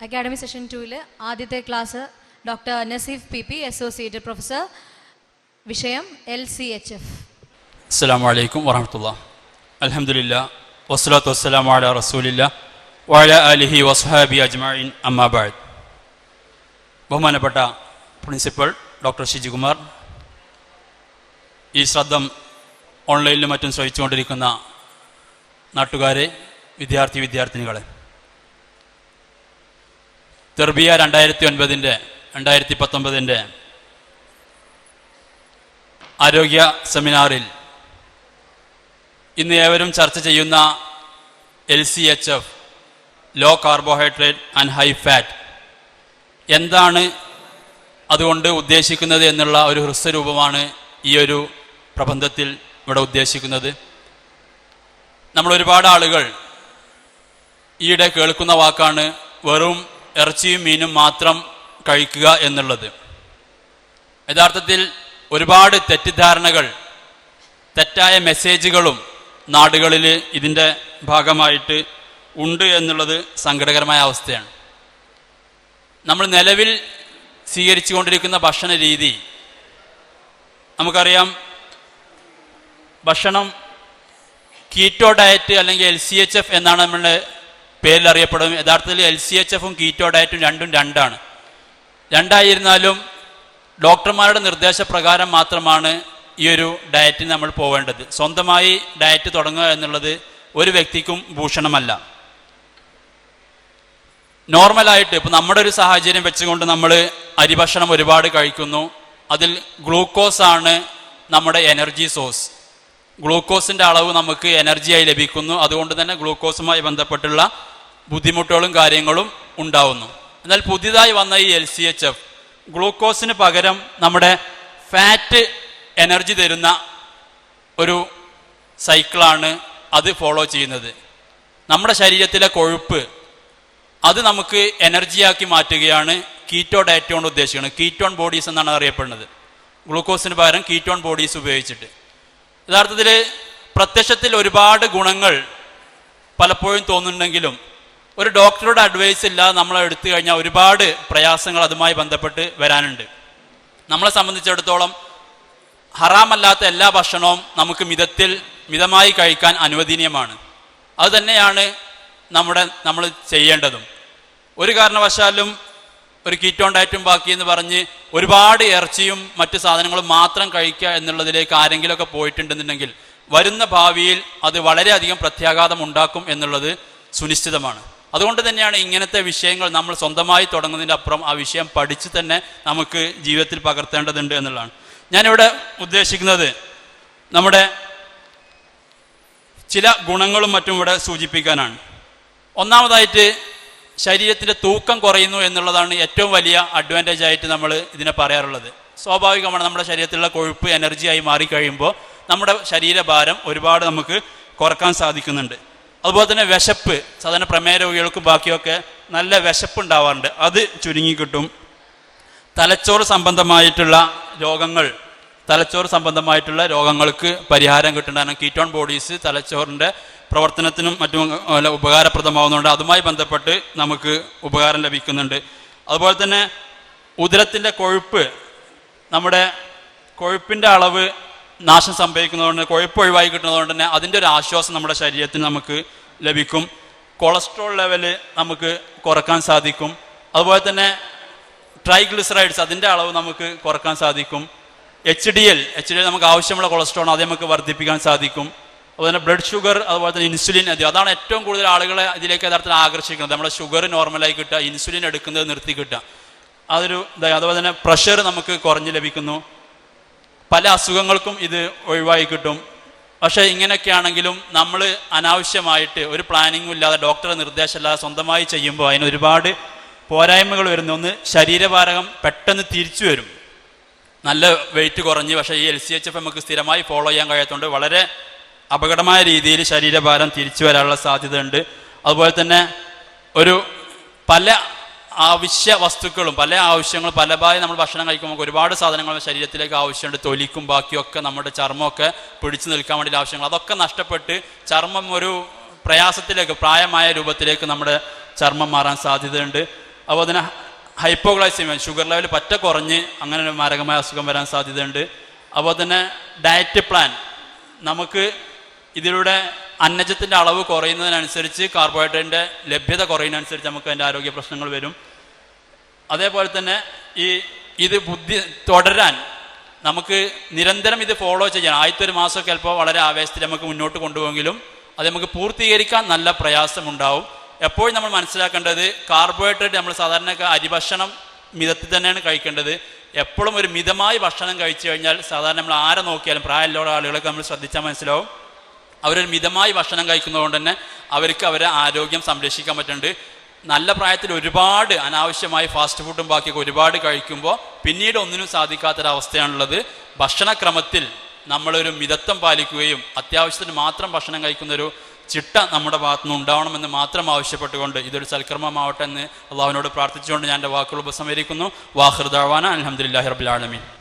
Academy session ടൂവിൽ ആദ്യത്തെ class doctor Naseef P P associated professor വിഷയം എൽ സി എച്ച് എഫ് അസ്സാം വലൈക്കും വറഹമത്തുള്ള വസ്സലാത്തു വസ്സലാം വാല റസൂലില്ല വാല അലിഹി വസ്ഹാബി അജ്മാൻ അമ്മാബാദ് ബഹുമാനപ്പെട്ട പ്രിൻസിപ്പൽ ഡോക്ടർ ഷിജികുമാർ ഈ ശ്രദ്ധം ഓൺലൈനിലും മറ്റും ശ്രവിച്ചുകൊണ്ടിരിക്കുന്ന നാട്ടുകാരെ വിദ്യാർത്ഥി വിദ്യാർത്ഥിനികളെ തെർബിയ രണ്ടായിരത്തി ഒൻപതിന്റെ രണ്ടായിരത്തി പത്തൊമ്പതിന്റെ ആരോഗ്യ സെമിനാറിൽ ഇന്ന് ഏവരും ചർച്ച ചെയ്യുന്ന L C H F low carbohydrate and high fat എന്താണ് അതുകൊണ്ട് ഉദ്ദേശിക്കുന്നത് എന്നുള്ള ഒരു ഹ്രസ്വരൂപമാണ് ഈ ഒരു പ്രബന്ധത്തിൽ ഇവിടെ ഉദ്ദേശിക്കുന്നത്. നമ്മൾ ഒരുപാട് ആളുകൾ ഈയിടെ കേൾക്കുന്ന വാക്കാണ് വെറും ഇറച്ചിയും മീനും മാത്രം കഴിക്കുക എന്നുള്ളത്. യഥാർത്ഥത്തിൽ ഒരുപാട് തെറ്റിദ്ധാരണകൾ തെറ്റായ മെസ്സേജുകളും നാടുകളിൽ ഇതിന്റെ ഭാഗമായിട്ട് ഉണ്ട് എന്നുള്ളത് സങ്കടകരമായ അവസ്ഥയാണ്. നമ്മൾ നിലവിൽ സ്വീകരിച്ചുകൊണ്ടിരിക്കുന്ന ഭക്ഷണ രീതി നമുക്കറിയാം ഭക്ഷണം കീറ്റോ ഡയറ്റ് അല്ലെങ്കിൽ എൽ സി എച്ച് എഫ് എന്നാണ് നമ്മളുടെ പേരിൽ അറിയപ്പെടും യഥാർത്ഥത്തിൽ എൽ സി എച്ച് എഫും കീറ്റോ ഡയറ്റും രണ്ടും രണ്ടാണ്. രണ്ടായിരുന്നാലും ഡോക്ടർമാരുടെ നിർദ്ദേശപ്രകാരം മാത്രമാണ് ഈ ഒരു ഡയറ്റിന് നമ്മൾ പോവേണ്ടത്. സ്വന്തമായി ഡയറ്റ് തുടങ്ങുക എന്നുള്ളത് ഒരു വ്യക്തിക്കും ഭൂഷണമല്ല. നോർമലായിട്ട് ഇപ്പം നമ്മുടെ ഒരു സാഹചര്യം വെച്ചുകൊണ്ട് നമ്മൾ അരിഭക്ഷണം ഒരുപാട് കഴിക്കുന്നു. അതിൽ ഗ്ലൂക്കോസ് ആണ് നമ്മുടെ എനർജി സോഴ്സ്. ഗ്ലൂക്കോസിന്റെ അളവ് നമുക്ക് എനർജിയായി ലഭിക്കുന്നു. അതുകൊണ്ട് തന്നെ ഗ്ലൂക്കോസുമായി ബന്ധപ്പെട്ടുള്ള ബുദ്ധിമുട്ടുകളും കാര്യങ്ങളും ഉണ്ടാവുന്നു. എന്നാൽ പുതിയതായി വന്ന ഈ എൽ സി എച്ച് എഫ് ഗ്ലൂക്കോസിന് പകരം നമ്മുടെ ഫാറ്റ് എനർജി തരുന്ന ഒരു സൈക്കിളാണ് അത് ഫോളോ ചെയ്യുന്നത്. നമ്മുടെ ശരീരത്തിലെ കൊഴുപ്പ് അത് നമുക്ക് എനർജിയാക്കി മാറ്റുകയാണ് കീറ്റോ ഡയറ്റ് ഉദ്ദേശിക്കുന്നത്. കീറ്റോൺ ബോഡീസ് എന്നാണ് അറിയപ്പെടുന്നത്. ഗ്ലൂക്കോസിന് പകരം കീറ്റോൺ ബോഡീസ് ഉപയോഗിച്ചിട്ട്. യഥാർത്ഥത്തിൽ പ്രത്യക്ഷത്തിൽ ഒരുപാട് ഗുണങ്ങൾ പലപ്പോഴും തോന്നുന്നുണ്ടെങ്കിലും ഒരു ഡോക്ടറുടെ അഡ്വൈസ് ഇല്ലാതെ നമ്മളെ എടുത്തു കഴിഞ്ഞാൽ ഒരുപാട് പ്രയാസങ്ങൾ അതുമായി ബന്ധപ്പെട്ട് വരാനുണ്ട്. നമ്മളെ സംബന്ധിച്ചിടത്തോളം ഹറാമല്ലാത്ത എല്ലാ ഭക്ഷണവും നമുക്ക് മിതത്തിൽ മിതമായി കഴിക്കാൻ അനുവദനീയമാണ്. അതുതന്നെയാണ് നമ്മുടെ നമ്മൾ ചെയ്യേണ്ടതും. ഒരു കാരണവശാലും ഒരു കീറ്റോൺ ഡയറ്റും ബാക്കി എന്ന് പറഞ്ഞ് ഒരുപാട് ഇറച്ചിയും മറ്റു സാധനങ്ങളും മാത്രം കഴിക്കുക എന്നുള്ളതിലേക്ക് ആരെങ്കിലുമൊക്കെ പോയിട്ടുണ്ടെന്നുണ്ടെങ്കിൽ വരുന്ന ഭാവിയിൽ അത് വളരെയധികം പ്രത്യാഘാതം ഉണ്ടാക്കും എന്നുള്ളത് സുനിശ്ചിതമാണ്. അതുകൊണ്ട് തന്നെയാണ് ഇങ്ങനത്തെ വിഷയങ്ങൾ നമ്മൾ സ്വന്തമായി തുടങ്ങുന്നതിന്റെ അപ്പുറം ആ വിഷയം പഠിച്ച് തന്നെ നമുക്ക് ജീവിതത്തിൽ പകർത്തേണ്ടതുണ്ട് എന്നുള്ളതാണ്. ഞാനിവിടെ ഉദ്ദേശിക്കുന്നത് നമ്മുടെ ചില ഗുണങ്ങളും മറ്റും ഇവിടെ സൂചിപ്പിക്കാനാണ്. ഒന്നാമതായിട്ട് ശരീരത്തിന്റെ തൂക്കം കുറയുന്നു എന്നുള്ളതാണ് ഏറ്റവും വലിയ അഡ്വാന്റേജ് ആയിട്ട് നമ്മൾ ഇതിനെ പറയാറുള്ളത്. സ്വാഭാവികമാണ് നമ്മുടെ ശരീരത്തിലുള്ള കൊഴുപ്പ് എനർജിയായി മാറിക്കഴിയുമ്പോൾ നമ്മുടെ ശരീരഭാരം ഒരുപാട് നമുക്ക് കുറയ്ക്കാൻ സാധിക്കുന്നുണ്ട്. അതുപോലെ തന്നെ വിശപ്പ് സാധാരണ പ്രമേയ രോഗികൾക്കും ബാക്കിയൊക്കെ നല്ല വിശപ്പുണ്ടാവാറുണ്ട്. അത് ചുരുങ്ങി കിട്ടും. തലച്ചോറ് സംബന്ധമായിട്ടുള്ള രോഗങ്ങൾ തലച്ചോറ് സംബന്ധമായിട്ടുള്ള രോഗങ്ങൾക്ക് പരിഹാരം കിട്ടുന്നതാണ് കീറ്റോൺ ബോഡീസ് തലച്ചോറിന്റെ പ്രവർത്തനത്തിനും മറ്റും ഉപകാരപ്രദമാവുന്നുണ്ട്. അതുമായി ബന്ധപ്പെട്ട് നമുക്ക് ഉപകാരം ലഭിക്കുന്നുണ്ട്. അതുപോലെ തന്നെ ഉദരത്തിന്റെ കൊഴുപ്പ് നമ്മുടെ കൊഴുപ്പിന്റെ അളവ് നാശം സംഭവിക്കുന്നതുകൊണ്ട് കൊഴുപ്പ് ഒഴിവായി കിട്ടുന്നതുകൊണ്ട് തന്നെ അതിന്റെ ഒരു ആശ്വാസം നമ്മുടെ ശരീരത്തിന് നമുക്ക് ലഭിക്കും. കൊളസ്ട്രോൾ ലെവൽ നമുക്ക് കുറയ്ക്കാൻ സാധിക്കും. അതുപോലെ തന്നെ ട്രൈഗ്ലിസറൈഡ്സ് അതിന്റെ അളവ് നമുക്ക് കുറയ്ക്കാൻ സാധിക്കും. H D L H D L നമുക്ക് ആവശ്യമുള്ള കൊളസ്ട്രോൾ അത് നമുക്ക് വർദ്ധിപ്പിക്കാൻ സാധിക്കും. അതുപോലെ തന്നെ ബ്ലഡ് ഷുഗർ അതുപോലെ തന്നെ ഇൻസുലിൻ അത് അതാണ് ഏറ്റവും കൂടുതൽ ആളുകളെ ഇതിലേക്ക് യഥാർത്ഥത്തിൽ ആകർഷിക്കുന്നത്. നമ്മുടെ ഷുഗർ നോർമലായി കിട്ടുക ഇൻസുലിൻ എടുക്കുന്നത് നിർത്തി കിട്ടുക. അതൊരു. അതുപോലെ തന്നെ പ്രഷർ നമുക്ക് കുറഞ്ഞ് ലഭിക്കുന്നു. പല അസുഖങ്ങൾക്കും ഇത് ഒഴിവായി കിട്ടും. പക്ഷേ ഇങ്ങനെയൊക്കെ ആണെങ്കിലും നമ്മൾ അനാവശ്യമായിട്ട് ഒരു പ്ലാനിങ്ങും ഇല്ലാതെ ഡോക്ടറെ നിർദ്ദേശമില്ലാതെ സ്വന്തമായി ചെയ്യുമ്പോൾ അതിന് ഒരുപാട് പോരായ്മകൾ വരുന്ന. ഒന്ന് ശരീരഭാരകം പെട്ടെന്ന് തിരിച്ചു വരും. നല്ല വെയിറ്റ് കുറഞ്ഞ് പക്ഷേ ഈ എൽ സി എച്ച് എഫ് നമുക്ക് സ്ഥിരമായി ഫോളോ ചെയ്യാൻ കഴിയാത്തതുകൊണ്ട് വളരെ അപകടമായ രീതിയിൽ ശരീരഭാരം തിരിച്ചു വരാനുള്ള സാധ്യതയുണ്ട്. അതുപോലെ തന്നെ ഒരു പല ആവശ്യ വസ്തുക്കളും പല ആവശ്യങ്ങളും പല ഭാഗം നമ്മൾ ഭക്ഷണം കഴിക്കുമ്പോൾ ഒരുപാട് സാധനങ്ങൾ ശരീരത്തിലേക്ക് ആവശ്യമുണ്ട്. തൊലിക്കും ബാക്കിയൊക്കെ നമ്മുടെ ചർമ്മമൊക്കെ പിടിച്ചു നിൽക്കാൻ വേണ്ടിയുള്ള ആവശ്യങ്ങൾ. അതൊക്കെ നഷ്ടപ്പെട്ട് ചർമ്മം ഒരു പ്രയാസത്തിലേക്ക് പ്രായമായ രൂപത്തിലേക്ക് നമ്മുടെ ചർമ്മം മാറാൻ സാധ്യതയുണ്ട്. അതുപോലെ തന്നെ ഹൈപ്പോഗ്ലൈസിമിയ ഷുഗർ ലെവൽ പറ്റ കുറഞ്ഞ് അങ്ങനെ ഒരു മാരകമായ അസുഖം വരാൻ സാധ്യതയുണ്ട്. അതുപോലെ തന്നെ ഡയറ്റ് പ്ലാൻ. നമുക്ക് ഇതിലൂടെ അന്നജത്തിന്റെ അളവ് കുറയുന്നതിനനുസരിച്ച് കാർബോഹൈഡ്രേറ്റിന്റെ ലഭ്യത കുറയുന്നതിനനുസരിച്ച് നമുക്ക് അതിന്റെ ആരോഗ്യ പ്രശ്നങ്ങൾ വരും. അതേപോലെ തന്നെ ഈ ഇത് ബുദ്ധി തുടരാൻ നമുക്ക് നിരന്തരം ഇത് ഫോളോ ചെയ്യാൻ ആദ്യത്തെ ഒരു മാസമൊക്കെ ചിലപ്പോൾ വളരെ ആവേശത്തിൽ നമുക്ക് മുന്നോട്ട് കൊണ്ടുപോകുമെങ്കിലും അത് നമുക്ക് പൂർത്തീകരിക്കാൻ നല്ല പ്രയാസമുണ്ടാവും. എപ്പോഴും നമ്മൾ മനസ്സിലാക്കേണ്ടത് കാർബോഹൈഡ്രേറ്റ് നമ്മൾ സാധാരണ അരിഭക്ഷണം മിതത്തിൽ തന്നെയാണ് കഴിക്കേണ്ടത്. എപ്പോഴും ഒരു മിതമായി ഭക്ഷണം കഴിച്ചു കഴിഞ്ഞാൽ സാധാരണ നമ്മൾ ആരെ നോക്കിയാലും പ്രായമുള്ള ആളുകളൊക്കെ നമ്മൾ ശ്രദ്ധിച്ചാൽ മനസ്സിലാവും. അവരൊരു മിതമായി ഭക്ഷണം കഴിക്കുന്നതുകൊണ്ട് തന്നെ അവർക്ക് അവരെ ആരോഗ്യം സംരക്ഷിക്കാൻ പറ്റുന്നുണ്ട്. നല്ല പ്രായത്തിൽ ഒരുപാട് അനാവശ്യമായി ഫാസ്റ്റ് ഫുഡും ബാക്കിയൊക്കെ ഒരുപാട് കഴിക്കുമ്പോൾ പിന്നീട് ഒന്നിനും സാധിക്കാത്തൊരവസ്ഥയാണുള്ളത്. ഭക്ഷണക്രമത്തിൽ നമ്മളൊരു മിതത്വം പാലിക്കുകയും അത്യാവശ്യത്തിന് മാത്രം ഭക്ഷണം കഴിക്കുന്നൊരു ചിട്ട നമ്മുടെ ഭാഗത്തുനിന്ന് ഉണ്ടാവണമെന്ന് മാത്രം ആവശ്യപ്പെട്ടുകൊണ്ട് ഇതൊരു സൽക്കർമ്മമാവട്ടെ എന്ന് അള്ളാഹുവിനോട് പ്രാർത്ഥിച്ചുകൊണ്ട് ഞാൻ എന്റെ വാക്കുകൾ ഉപസംഹരിക്കുന്നു. വാഹൃദാവാന അലഹമുല്ലാ റബുലാലമീൻ